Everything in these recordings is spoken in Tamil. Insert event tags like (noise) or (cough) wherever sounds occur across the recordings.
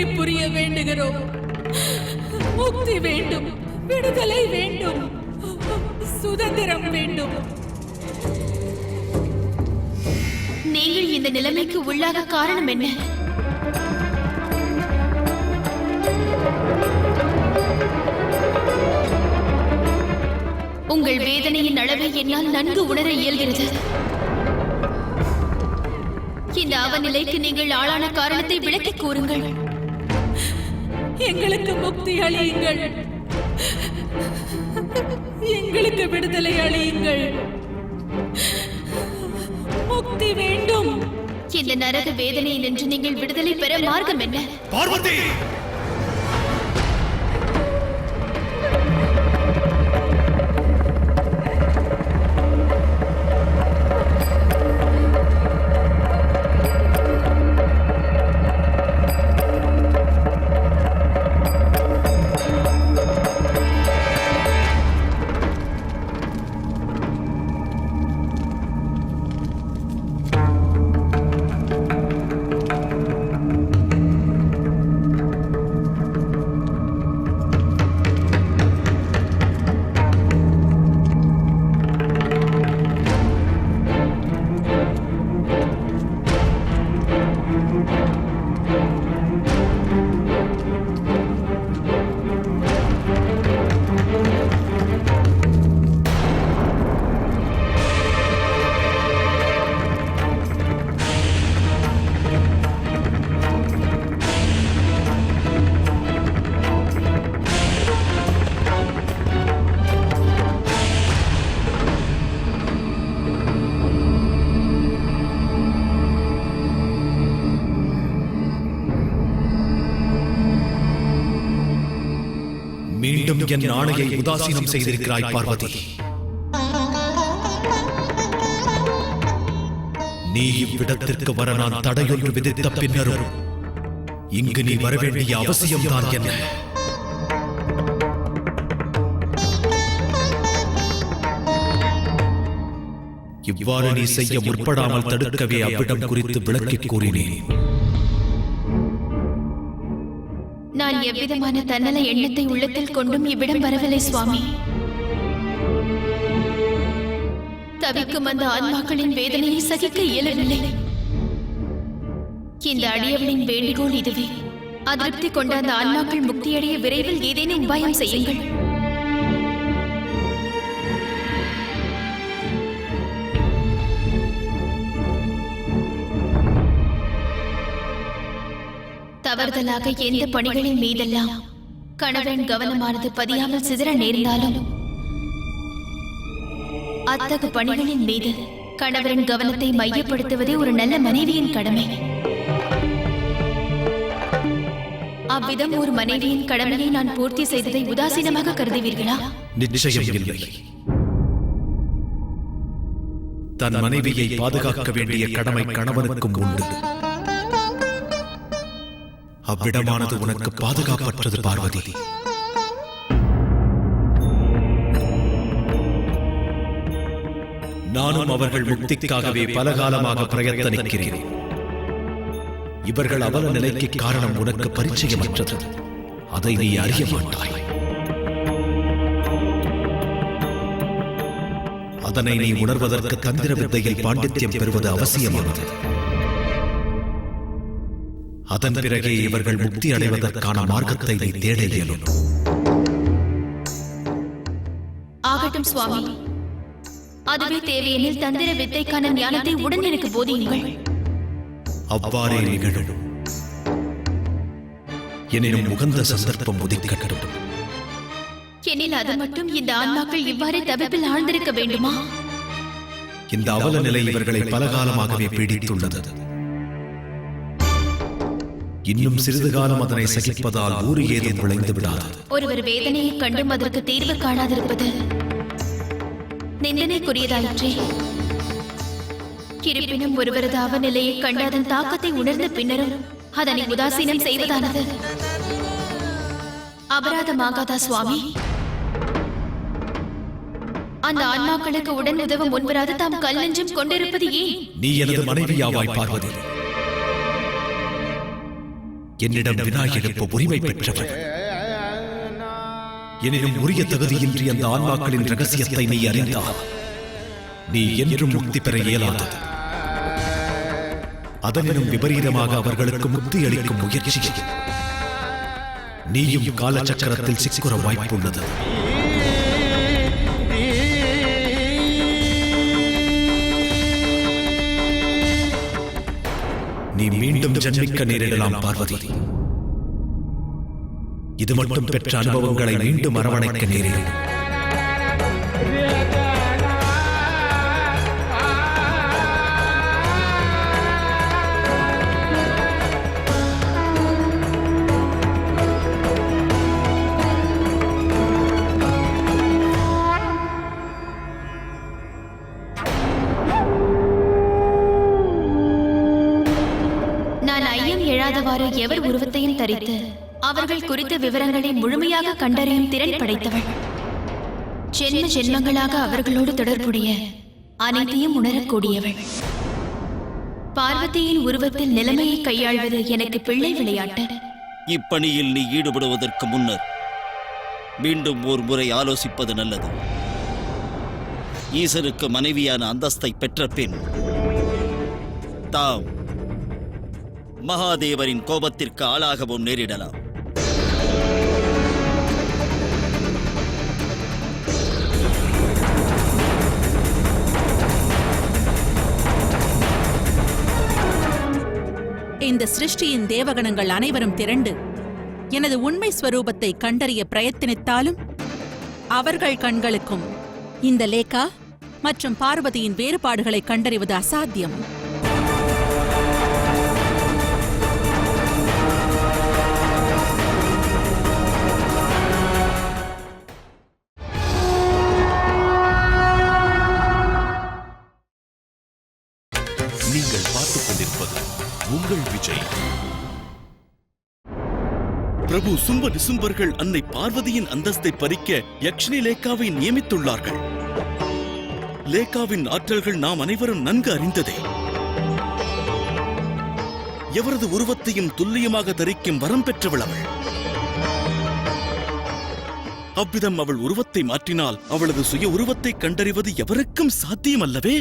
தயை புரிய வேண்டுகிறோம்? முக்தி வேண்டும் விடுதலை வேண்டும் சுதந்திரம் வேண்டும். நீங்கள் இந்த நிலைமைக்கு உள்ளாக காரணம் என்ன? உங்கள் வேதனையின் அளவை என்னால் நன்கு உணர இயல்கிறது. இந்த அவநிலைக்கு நீங்கள் ஆளான காரணத்தை விளக்கிக் கூறுங்கள். எங்களுக்கு முக்தி அளியுங்கள். எங்களுக்கு விடுதலை அளியுங்கள். முக்தி வேண்டும். இந்த நரக வேதனையில் நின்று நீங்கள் விடுதலை பெற மார்க்கம் என்ன? பார்வதி! என் ஆணையை உதாசீனம் செய்திருக்கிறாய் பார்வதி. நீ இவ்விடத்திற்கு வர நான் தடையொன்று விதித்த பின்னரும் இங்கு நீ வரவேண்டிய அவசியம்தான் என்ன? இவ்வாறு நீ செய்ய முற்படாமல் தடுக்கவே அவ்விடம் குறித்து விளக்கிக் கூறினேன். நான் எவ்விதமான தன்னல எண்ணத்தை உள்ளத்தில் கொண்டும் இவ்விடம் வரவில்லை சுவாமி. தவிக்கும் அந்த ஆன்மாக்களின் வேதனையை சகிக்க இயலவில்லை. இந்த அடியவனின் வேண்டுகோள் இதுவே. அதிருப்தி கொண்ட அந்த ஆன்மாக்கள் முக்தியடைய விரைவில் ஏதேனும் உபாயம் செய்யுங்கள். தவறுதலாக எந்த பணிகளின் மீதெல்லாம் கணவன் கவனமானது பதியாமல் சிதற நேர்ந்தாலும் அத்தகு பணிகளின் மீது கணவரின் கவனத்தை மையப்படுத்துவதே ஒரு நல்ல மனைவியின் கடமை. அவ்விதம் ஒரு மனைவியின் கடமையை நான் பூர்த்தி செய்ததை உதாசீனமாக கருதுவீர்களா? நிச்சயம் இல்லை தன் மனைவியை பாதுகாக்க வேண்டிய கடமை கணவனுக்கும் உண்டு. அவ்விடமானது உனக்கு பாதுகாப்பற்றது பார்வதி. நானும் அவர்கள் முக்திக்காகவே பல காலமாக பிரயத்தனிக்கிறேன். இவர்கள் அவல நிலைக்கு காரணம் உனக்கு பரிச்சயமற்றது. அதை நீ அறிய மாட்டாய். அதனை நீ உணர்வதற்கு தந்திர வித்தையில் பாண்டித்யம் பெறுவது அவசியமானது. அதன் பிறகே இவர்கள் முக்தி அடைவதற்கான மார்க்கத்தை நீ தேட இயலும். ஆகட்டும் சுவாமி. அதுவே தேவையெனில் தந்திர வித்தைக்கான ஞானத்தை உடன் எனக்கு போதியுங்கள். அவ்வாறே நிகழும். எனினும் உகந்த சந்தர்ப்பம் உதிக்கட்டும். எனில் அது மட்டும் இந்த ஆன்மாக்கள் இவ்வாறு தவிப்பில் ஆழ்ந்திருக்க வேண்டுமா? இந்த அவல நிலை இவர்களை பலகாலமாகவே பீடித்துள்ளது. இன்னும் சிறிது காலம் அதனை சகிப்பதால் ஊறு ஏதும் விளைந்து விடாது. ஒருவர் வேதனையை கண்டும் அதற்கு தீர்வு காணாதிருப்பது நிந்தனைக்குரியதாயிற்றே. இருப்பினும் ஒருவரது அவநிலையை கண்டு அதன் தாக்கத்தை உணர்ந்த பின்னரும் அதனை உதாசீனம் செய்வதானது. அபராதமாகாதா சுவாமி? அந்த ஆன்மாக்களுக்கு உடன் உதவ முன்வராது தாம் கல் நெஞ்சம் கொண்டிருப்பது ஏன்? நீ எனது மனைவியாவாய் பார்வதி. என்னிடம் வினா எழுப்ப உரிமை பெற்றவள் எனினும் உரிய தகுதியின்றி அந்த ஆன்மாக்களின் ரகசியத்தை நீ அறிந்தால் நீ என்றும் முக்தி பெற இயலாதது. அதனினும் விபரீதமாக அவர்களுக்கு முக்தி அளிக்கும் முயற்சி நீயும் காலச்சக்கரத்தில் சிக்குற வாய்ப்புள்ளது நீ மீண்டும் ஜன்மிக்க நேரிடலாம் பார்வதி. இது மட்டும் பெற்ற அனுபவங்களை மீண்டும் அரவணைக்க நேரிடும். எழாதவாறு எவர் உருவத்தையும் தரித்து அவர்கள் குறித்த விவரங்களை முழுமையாக கண்டறியும் திறன் படைத்தவள். ஜென்ம ஜென்மங்களாக அவர்களோடு தொடர்புடைய அனைத்தையும் உணரக்கூடியவள். பார்வதியின் உருவத்தில் நிலைமையை கையாள்வது எனக்கு பிள்ளை விளையாட்டு. இப்பணியில் நீ ஈடுபடுவதற்கு முன்னர் மீண்டும் ஒரு முறை ஆலோசிப்பது நல்லது. ஈசனுக்கு மனைவியான அந்தஸ்தை பெற்ற பின் தாம் மகாதேவரின் கோபத்திற்கு ஆளாகவும் நேரிடலாம். இந்த சிருஷ்டியின் தேவகணங்கள் அனைவரும் திரண்டு எனது உண்மை ஸ்வரூபத்தை கண்டறிய பிரயத்தனித்தாலும் அவர்கள் கண்களுக்கும் இந்த லேகா மற்றும் பார்வதியின் வேறுபாடுகளை கண்டறிவது அசாத்தியம். பிரபு சும்ப நிசும்பர்கள் அன்னை பார்வதியின் அந்தஸ்தை பறிக்க யக்ஷினி லேகாவை நியமித்துள்ளார்கள். லேகாவின் ஆற்றல்கள் நாம் அனைவரும் நன்கு அறிந்ததே. எவரது உருவத்தையும் துல்லியமாக தரிக்கும் வரம் பெற்றவள் அவள். அவ்விதம் அவள் உருவத்தை மாற்றினால் அவளது சுய உருவத்தை கண்டறிவது எவருக்கும் சாத்தியம் அல்லவே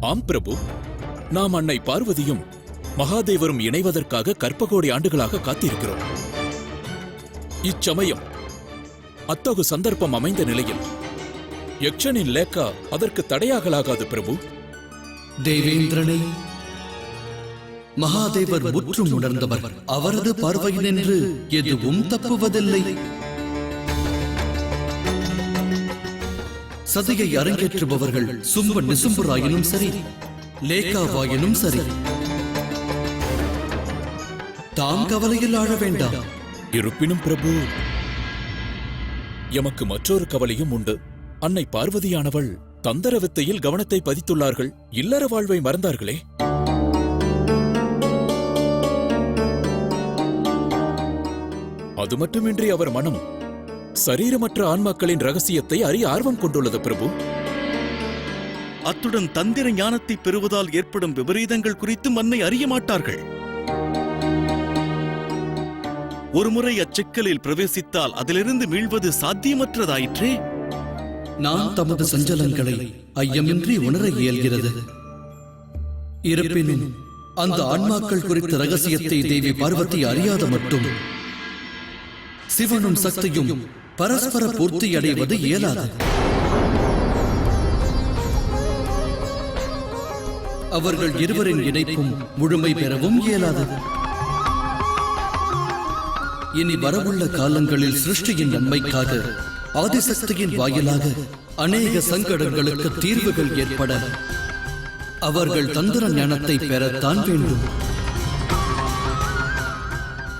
ஆம் பிரபு நாம் அன்னை பார்வதியும் மகாதேவரும் இணைவதற்காக கற்பகோடி ஆண்டுகளாக காத்திருக்கிறோம். இச்சமயம் அத்தகு சந்தர்ப்பம் அமைந்த நிலையில் யக்ஷனின் லேக்கா அதற்கு தடையாகலாகாது பிரபு. தேவேந்திரனை மகாதேவர் முற்றும் உணர்ந்தவர். அவரது பார்வையினின்று எதுவும் தப்புவதில்லை. சதியை அரங்கேற்றுபவர்கள் சும்ப நிசும்புராயினும் சரி. லேக்காவாயினும் சரி. தாம் கவலையில் ஆழ வேண்டாம். இருப்பினும் பிரபு எமக்கு மற்றொரு கவலையும் உண்டு. அன்னை பார்வதியானவள் தந்தர வித்தையில் கவனத்தை பதித்துள்ளார்கள். இல்லற வாழ்வை மறந்தார்களே. அது மட்டுமின்றி அவர் மனம் சரீரமற்ற ஆன்மாக்களின் ரகசியத்தை அறிய ஆர்வம் கொண்டுள்ளது பிரபு. அத்துடன் தந்திர ஞானத்தை பெறுவதால் ஏற்படும் விபரீதங்கள் குறித்து மன்னை அறிய மாட்டார்கள். ஒருமுறை அச்சிக்கலில் பிரவேசித்தால் அதிலிருந்து மீள்வது சாத்தியமற்றதாயிற்றே? நான் தமது சஞ்சலங்களை ஐயமின்றி உணர இயல்கிறது. இருப்பினும் அந்த ஆன்மாக்கள் குறித்த ரகசியத்தை தேவி பார்வதி அறியாத மட்டும் சிவனும் சக்தியும் பரஸ்பர பூர்த்தி அடைவது இயலாது. அவர்கள் இருவரின் இணைப்பும் முழுமை பெறவும் இயலாதது இனி வரவுள்ள காலங்களில் சிருஷ்டியின் நன்மைக்காக ஆதிசக்தியின் வாயிலாக அநேக சங்கடங்களுக்கு தீர்வுகள் ஏற்பட அவர்கள் தந்திர ஞானத்தை பெறத்தான் வேண்டும்.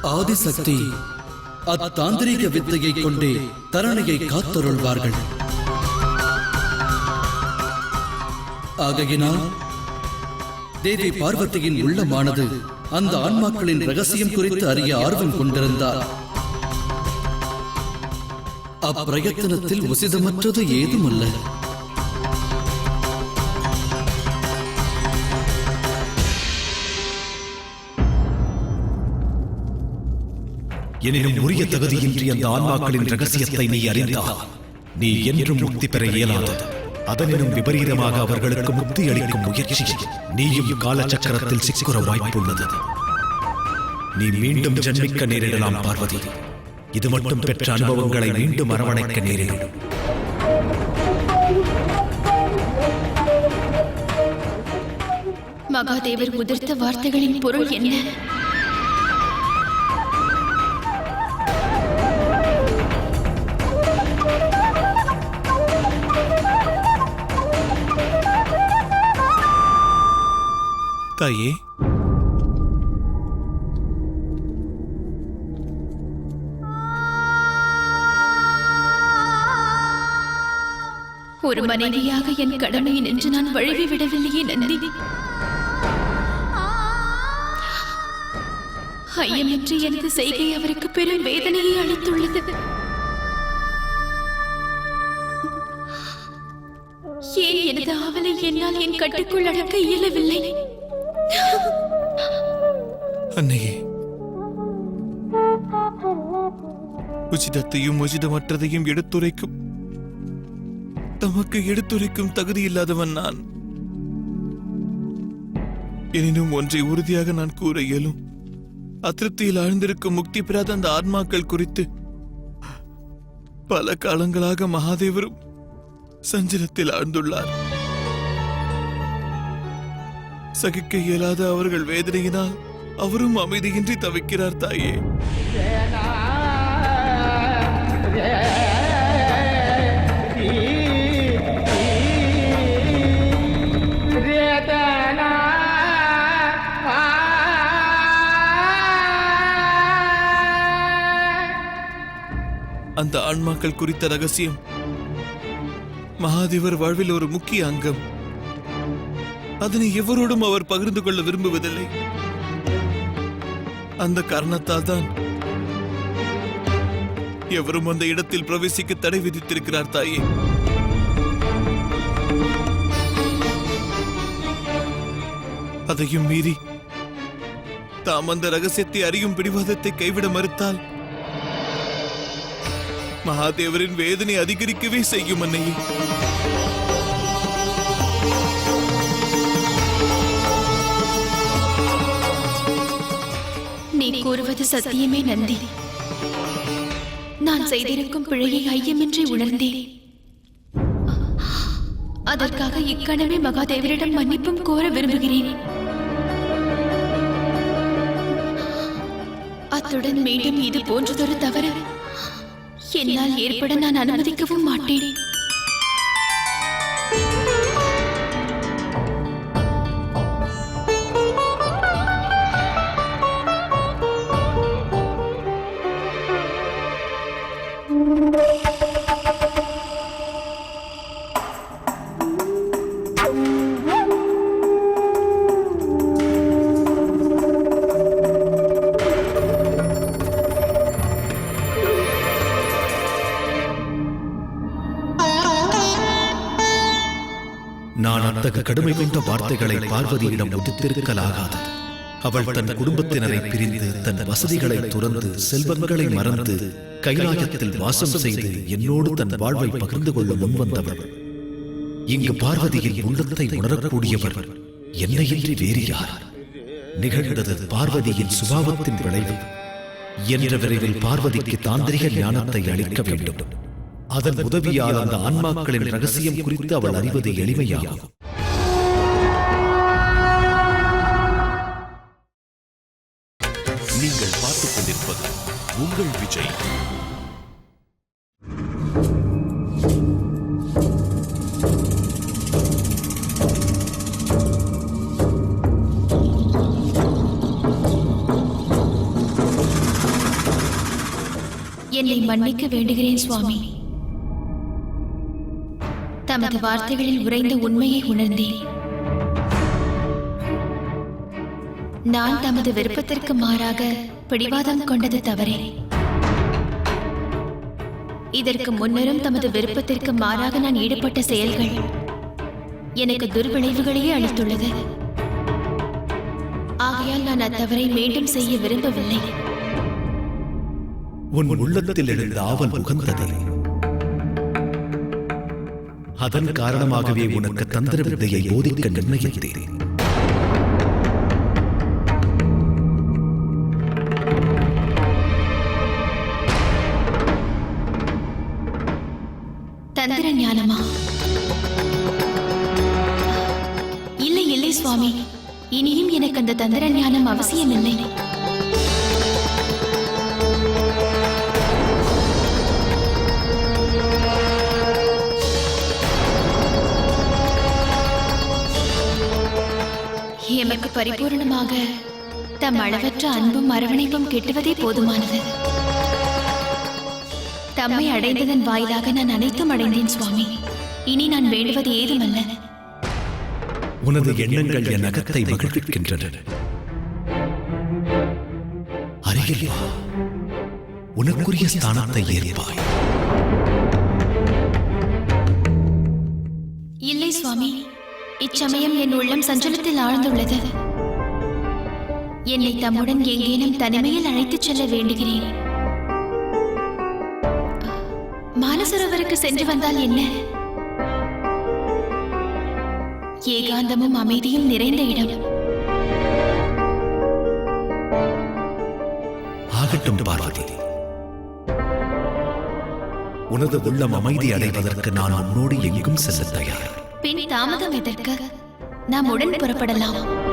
ஆதிசக்தி அத்தாந்திரிக வித்தையை கொண்டே தரணியை காத்தருள்வார்கள். ஆகையினால் தேவி பார்வதியின் உள்ளமானது அந்த ஆன்மாக்களின் ரகசியம் குறித்து அறிய ஆர்வம் கொண்டிருந்தார். அப்பிரயத்தனத்தில் உசிதமற்றது ஏதுமல்ல. எனினும் உரிய தகுதியின்றி அந்த ஆன்மாக்களின் ரகசியத்தை நீ அறிந்தால் நீ என்றும் முக்தி பெற இயலாது அதனினும் விபரீதமாக அவர்களுக்கு முக்தி அளிக்கும் முயற்சி நீயும் காலச்சக்கரத்தில் சிக்குற வாய்ப்புள்ளது. நீ மீண்டும் ஜன்மிக்க நேரிடலாம் பார்வதி. இது மட்டும் பெற்ற அனுபவங்களை மீண்டும் அரவணைக்க நேரிடும். மகாதேவர் உதிர்த்த வார்த்தைகளின் பொருள் என்ன? தாயே. ஒரு மனைவியாக என் கடமையை நின்று நான் வழுவி விடவில்லையே நந்தினி ஐயமின்றி எனது செய்கை அவருக்கு பெரும் வேதனையை அளித்துள்ளது. ஏன் எனது ஆவலை என்னால் என் கட்டுக்குள் அடக்க இயலவில்லை? அன்னையே. உச்சிதத்தையும் உச்சிதமற்றதையும் எடுத்துரைக்கும். தமக்கு எடுத்துரைக்கும் தகுதி இல்லாதவன் நான். எனினும் ஒன்றை உறுதியாக நான் கூற இயலும். அதிருப்தியில் ஆழ்ந்திருக்கும் முக்தி பெறாத அந்த ஆன்மாக்கள் குறித்து பல காலங்களாக மகாதேவரும் சஞ்சலத்தில் ஆழ்ந்துள்ளார். சகிக்க இயலாத அவர்கள் வேதனையினால் அவரும் அமைதியின்றி தவிக்கிறார் தாயே. அந்த ஆன்மாக்கள் குறித்த ரகசியம் மகாதேவர் வாழ்வில் ஒரு முக்கிய அங்கம். அதனை எவரோடும் அவர் பகிர்ந்து கொள்ள விரும்புவதில்லை. அந்த காரணத்தால் தான் எவரும் அந்த இடத்தில் பிரவேசிக்க தடை விதித்திருக்கிறார் தாயே. அதையும் மீறி தாம் அந்த ரகசியத்தை அறியும் பிடிவாதத்தை கைவிட மறுத்தால் மகாதேவரின் வேதனை அதிகரிக்கவே செய்யும் அன்னையே. நீ கூறுவது சத்தியமே நந்தி. நான் செய்திருக்கும் பிழையை ஐயமின்றி உணர்ந்தேன். அதற்காக இக்கணமே மகாதேவரிடம் மன்னிப்பும் கோர விரும்புகிறேன். அத்துடன் மீண்டும் இது போன்றதொரு தவறு. என்னால் ஏற்பட நான் அனுமதிக்கவும் மாட்டேன். அத்தகு கடுமை கொண்ட வார்த்தைகளை பார்வதியிடம் உதித்திருக்கலாகாது அவள் தன் குடும்பத்தினரை பிரிந்து தன் வசதிகளை துறந்து செல்வங்களை மறந்து கைலாயத்தில் வாசம் செய்து என்னோடு தன் வாழ்வை பகிர்ந்து கொள்ள முன்வந்தவர் இங்கு பார்வதியின் உள்ளத்தை உணரக்கூடியவர் என்னையின்றி வேறு யார்? நிகழ்ந்தது பார்வதியின் சுபாவத்தின் விளைவு. என்ற விரைவில் பார்வதிக்கு தாந்திரிக ஞானத்தை அளிக்க வேண்டும். அதன் உதவியால் அந்த ஆன்மாக்களின் ரகசியம் குறித்து அவள் அறிவது எளிமையாகும். நீங்கள் பார்த்துக் கொண்டிருப்பது உங்கள் விஜய். என்னை மன்னிக்க வேண்டுகிறேன் சுவாமி. தமது வார்த்தைகளில் உறைந்த உண்மையை உணர்ந்தேன். நான் தமது விருப்பத்திற்கு மாறாக பிடிவாதம் கொண்டது தவறே. இதற்கு முன்னரும் தமது விருப்பத்திற்கு மாறாக நான் ஈடுபட்ட செயல்கள் எனக்கு துர்விளைவுகளையே அளித்துள்ளது. ஆகையால் நான் அத்தவறை மீண்டும் செய்ய விரும்பவில்லை. உன் உள்ளத்தில் எழுந்த ஆவல் உகந்தது. அதன் காரணமாகவே உனக்கு தந்திர வித்தையை போதிக்க நிர்ணயித்தேன். ஞானமா? இல்லை இல்லை சுவாமி. இனியும் எனக்கு அந்த தந்திர ஞானம் அவசியமில்லை. எமக்கு பரிபூரணமாக தம் அளவற்ற அன்பும் அரவணைப்பும் கிட்டுவதே போதுமானது. தம்மை அடைந்ததன் வாயிலாக நான் அனைத்தும் அடைந்தேன் சுவாமி. இனி நான் வேண்டுவது ஏதுமல்ல. உனது எண்ணங்கள் என் அகத்தை மகிழ்விக்கின்றன. அருகில் வா. உனக்குரிய ஸ்தானத்தை ஏற்பாய். இல்லை சுவாமி. இச்சமயம் என் உள்ளம் சஞ்சலத்தில் ஆழ்ந்துள்ளது. என்னை தம்முடன் எங்கேனும் தனிமையில் அழைத்துச் செல்ல வேண்டுகிறேன். மானசரோவருக்கு சென்று வந்தால் என்ன? ஏகாந்தமும் அமைதியும் நிறைந்த இடம். ஆகட்டும் பார்வதி. உனது உள்ளம் அமைதி அடைவதற்கு நான் உன்னோடு எங்கும் செல்ல தயார். பின் தாமதம் எதற்கு? நாம் உடன் புறப்படலாம்.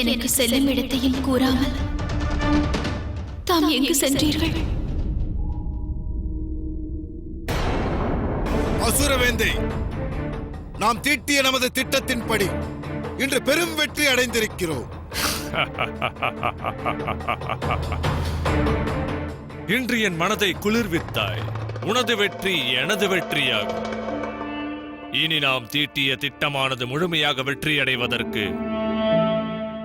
எனக்கு செல்லும் இடத்தையும் கூறாமல் தாம் எங்கு சென்றீர்கள்? அசுரவேந்தை நாம் தீட்டிய நமது திட்டத்தின்படி இன்று பெரும் வெற்றி அடைந்திருக்கிறோம். (laughs) இன்று என் மனதை குளிர்வித்தாய். உனது வெற்றி எனது வெற்றியாகும். இனி நாம் தீட்டிய திட்டமானது முழுமையாக வெற்றியடைவதற்கு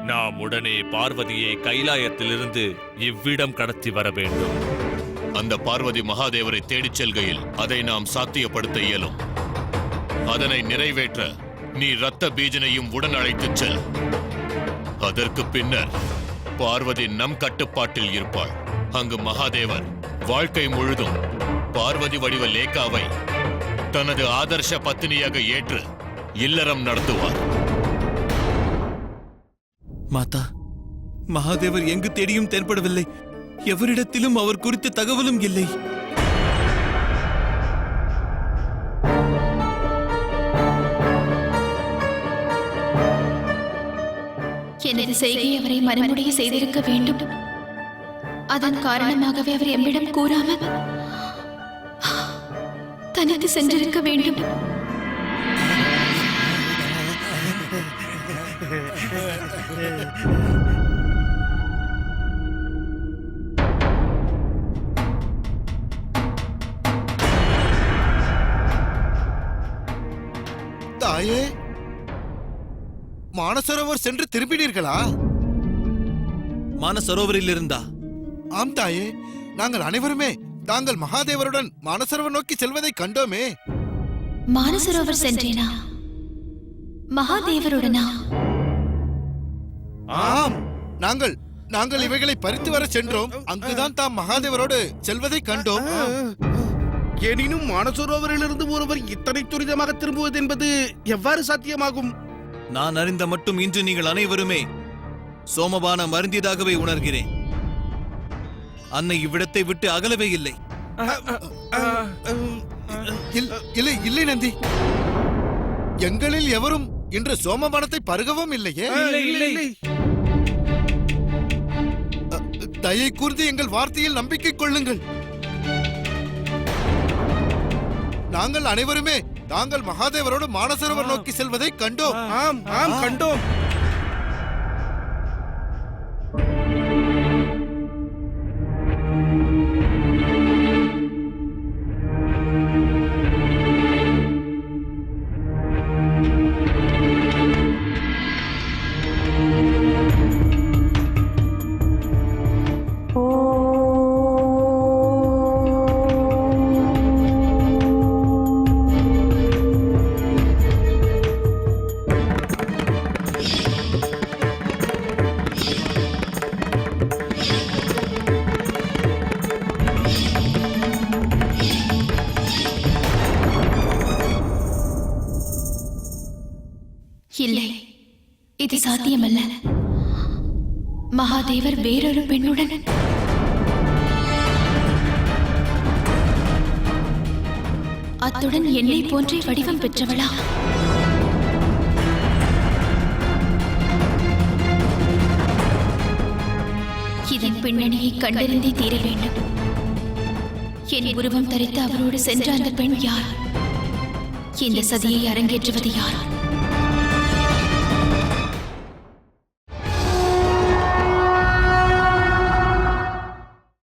நாம் உடனே பார்வதியை கைலாயத்திலிருந்து இவ்விடம் கடத்தி வர வேண்டும். அந்த பார்வதி மகாதேவரை தேடிச் செல்கையில் அதை நாம் சாத்தியப்படுத்த இயலும். அதனை நிறைவேற்ற நீ ரத்த பீஜனையும் உடன் அழைத்துச் செல். அதற்கு பின்னர் பார்வதி நம் கட்டுப்பாட்டில் இருப்பாள். அங்கு மகாதேவர் வாழ்க்கை முழுதும் பார்வதி வடிவ லேகாவை தனது ஆதர்ஷ பத்தினியாக ஏற்று இல்லறம் நடத்துவார். மாதா மகாதேவர் எங்கு தேடியும் தென்படவில்லை. எவரிடத்திலும் அவர் குறித்த தகவலும் இல்லை. எனது செய்கை அவரை மனமுடைய செய்திருக்க வேண்டும். அதன் காரணமாகவே அவர் எம்மிடம் கூறாமல் தனித்து சென்றிருக்க வேண்டும். தாயே மானசரோவர் சென்று திரும்பினீர்களா? மானசரோவரில் இருந்தா ஆம் தாயே நாங்கள் அனைவருமே தாங்கள் மகாதேவருடன் மானசரவர் நோக்கி செல்வதை கண்டோமே. மானசரோவர் சென்றேனா? மகாதேவருடனா? நாங்கள் நாங்கள் இவைகளை பறித்து வர சென்றோம். அங்குதான் தாம் மகாதேவரோடு செல்வதை கண்டோம். எனினும் மானசரோவரிலிருந்து ஒருவர் இத்தனை துரிதமாக திரும்புவது என்பது எவ்வாறு சாத்தியமாகும்? நான் அறிந்த மட்டும் இன்று நீங்கள் அனைவருமே சோமபானம் மருந்தியதாகவே உணர்கிறேன். அன்னை இவ்விடத்தை விட்டு அகலவே இல்லை. இல்- இல்லை இல்லை நந்தி. எங்களில் எவரும் இன்று சோமபானத்தை பருகவும் இல்லையே? இல்லை இல்லை. தயை கூர்ந்து எங்கள் வார்த்தையில் நம்பிக்கை கொள்ளுங்கள். நாங்கள் அனைவருமே தாங்கள் மகாதேவரோடு மானசரோவர் நோக்கி செல்வதை கண்டோம். ஆம் ஆம் கண்டோம். இல்லை. இது சாத்தியமல்ல. மகாதேவர் வேறொரு பெண்ணுடன். அத்துடன் என்னை போன்றே வடிவம் பெற்றவளா? இதன் பின்னணியை கண்டறிந்தே தீர வேண்டும். என் உருவம் தரித்து அவரோடு சென்ற அந்த பெண் யார்? இந்த சதியை அரங்கேற்றுவது யார்?